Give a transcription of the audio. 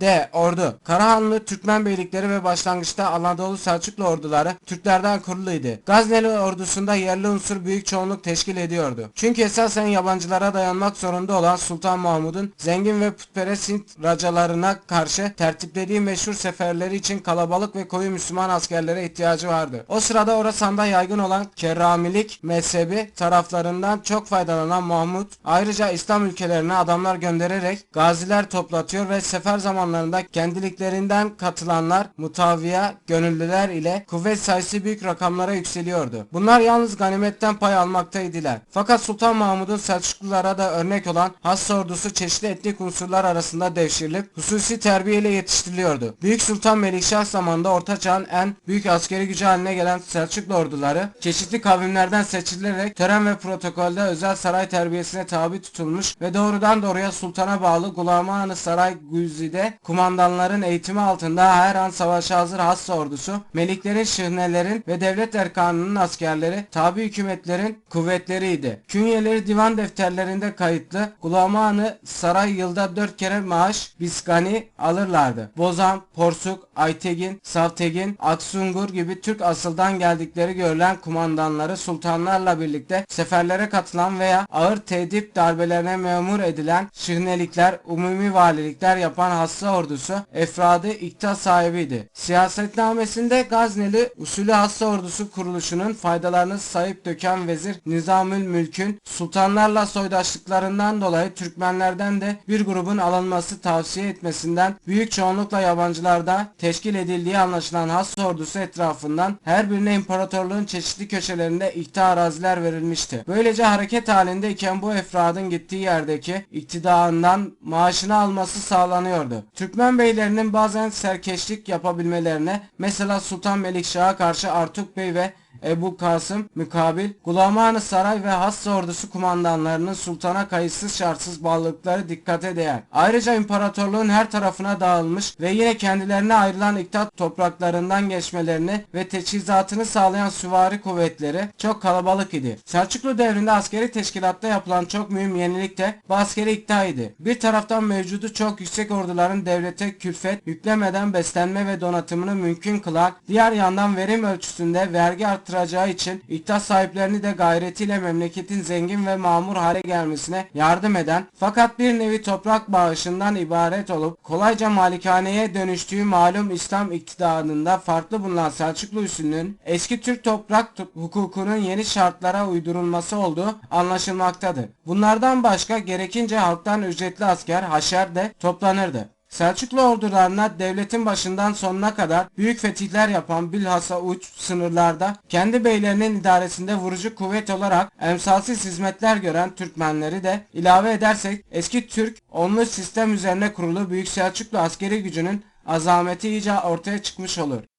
D. Ordu Karahanlı Türkmen beylikleri ve başlangıçta Anadolu Selçuklu orduları Türklerden kuruluydu. Gazneli ordusunda yerli unsur büyük çoğunluk teşkil ediyordu. Çünkü esasen yabancılara dayanmak zorunda olan Sultan Mahmud'un zengin ve putperest Hint racalarına karşı tertiplediği meşhur seferleri için kalabalık ve koyu Müslüman askerlere ihtiyacı vardı. O sırada Orasan'da yaygın olan Kerramilik mezhebi taraflarından çok faydalanan Mahmud ayrıca İslam ülkelerine adamlar göndererek gaziler toplatıyor ve sefer zamanlarında kendiliklerinden katılanlar mutaviye gönüllüler ile kuvvet sayısı büyük rakamlara yükseliyordu. Bunlar yalnız ganimetten pay almaktaydılar. Fakat Sultan Mahmud'un Selçuklulara da örnek olan Hass ordusu çeşitli etnik unsurlar arasında devşirilip hususi terbiyeyle yetiştiriliyordu. Büyük Sultan Melikşah zamanında Orta Çağ'ın en büyük askeri gücü haline gelen Selçuklu orduları çeşitli kavimlerden seçilerek tören ve protokolde özel saray terbiyesine tabi tutulmuş ve doğrudan doğruya sultana bağlı Gulamanı Saray Güzi'de kumandanların eğitimi altında her an savaşa hazır Hassa ordusu, meliklerin, şihnelerin ve devlet erkanının askerleri, tabi hükümetlerin kuvvetleriydi. Künyeleri divan defterlerinde kayıtlı, Gulamanı Saray yılda dört kere maaş, biskani alırlardı. Bozan, Porsuk, Aytegin, Savtegin, Aksungur gibi Türk asıldan geldikleri görülen kumandanları sultanlarla birlikte seferlere katılan veya ağır tedip darbelerine memur edilen şihnelikler, umumi valilikler yapan hassa ordusu efradı ikta sahibiydi. Siyasetnamesinde Gazneli usulü hassa ordusu kuruluşunun faydalarını sayıp döken vezir Nizamül Mülk'ün sultanlarla soydaşlıklarından dolayı Türkmenlerden de bir grubun alınması tavsiye etmesinden büyük çoğunlukla yabancılarda teşkil edildiği anlaşılan Hassa ordusu etrafından her birine imparatorluğun çeşitli köşelerinde ikta araziler verilmişti. Böylece hareket halindeyken bu efradın gittiği yerdeki iktidarından maaşını alması sağlanıyordu. Türkmen beylerinin bazen serkeşlik yapabilmelerine mesela Sultan Melikşah'a karşı Artuk Bey ve Ebu Kasım mukabil Gulamanı Saray ve Hassa ordusu kumandanlarının sultana kayıtsız şartsız bağlılıkları dikkate değer. Ayrıca imparatorluğun her tarafına dağılmış ve yine kendilerine ayrılan iktat topraklarından geçmelerini ve teçhizatını sağlayan süvari kuvvetleri çok kalabalık idi. Selçuklu devrinde askeri teşkilatta yapılan çok mühim yenilik de bu askeri ikta. Bir taraftan mevcudu çok yüksek orduların devlete külfet yüklemeden beslenme ve donatımını mümkün kılan, diğer yandan verim ölçüsünde vergi arttıracağı için iktat sahiplerini de gayretiyle memleketin zengin ve mamur hale gelmesine yardım eden fakat bir nevi toprak bağışından ibaret olup kolayca malikaneye dönüştüğü malum İslam iktidarında farklı bulunan Selçuklu üsünün eski Türk toprak hukukunun yeni şartlara uydurulması olduğu anlaşılmaktadır. Bunlardan başka gerekince halktan ücretli asker haşer de toplanırdı. Selçuklu ordularına devletin başından sonuna kadar büyük fetihler yapan bilhassa uç sınırlarda kendi beylerinin idaresinde vurucu kuvvet olarak emsalsiz hizmetler gören Türkmenleri de ilave edersek eski Türk onlu sistem üzerine kurulu Büyük Selçuklu askeri gücünün azameti iyice ortaya çıkmış olur.